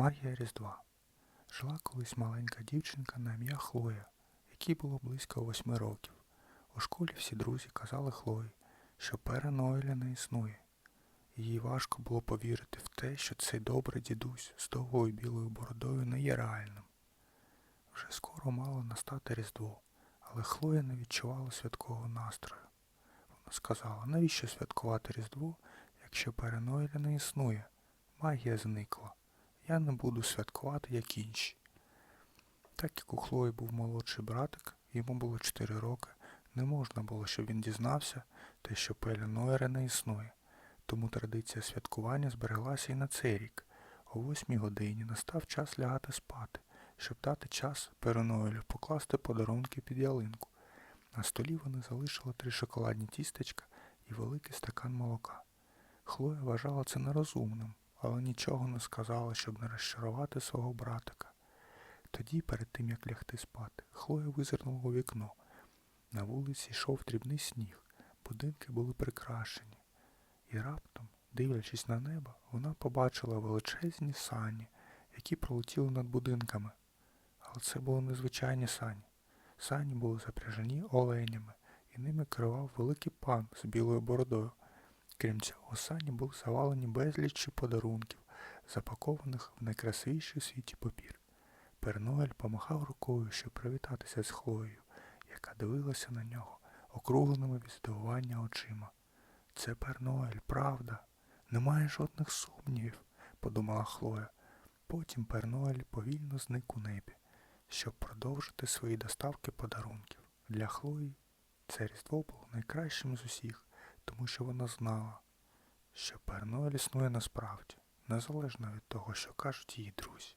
Мар'я Різдва. Жила колись маленька дівчинка на ім'я Хлоя, якій було близько восьми років. У школі всі друзі казали Хлої, що пера не існує. Їй важко було повірити в те, що цей добрий дідусь з довгою білою бородою не є реальним. Вже скоро мало настати Різдво, але Хлоя не відчувала святкового настрою. Вона сказала, навіщо святкувати Різдво, якщо пера Ноеля не існує? Магія зникла. Я не буду святкувати, як інші. Так як у Хлої був молодший братик, йому було 4 роки, не можна було, щоб він дізнався, те, що Пеля Ноєра не існує. Тому традиція святкування збереглася і на цей рік. О восьмій годині настав час лягати спати, щоб дати час Пероноелю покласти подарунки під ялинку. На столі вони залишили три шоколадні тістечка і великий стакан молока. Хлоя вважала це нерозумним, але нічого не сказала, щоб не розчарувати свого братика. Тоді, перед тим як лягти спати, Хлоя визирнула у вікно. На вулиці йшов дрібний сніг, будинки були прикрашені. І раптом, дивлячись на небо, вона побачила величезні сані, які пролетіли над будинками. Але це були незвичайні сані. Сані були запряжені оленями, і ними керував великий пан з білою бородою. Крім цього, сані були завалені безліччю подарунків, запакованих в найкрасивіший світі папір. Перноель помахав рукою, щоб привітатися з Хлоєю, яка дивилася на нього округленими від здивування очима. Це Перноель, правда. Немає жодних сумнівів, подумала Хлоя. Потім Перноель повільно зник у небі, щоб продовжити свої доставки подарунків. Для Хлої це різдво було найкращим з усіх, тому що вона знала, що перно існує насправді, незалежно від того, що кажуть її друзі.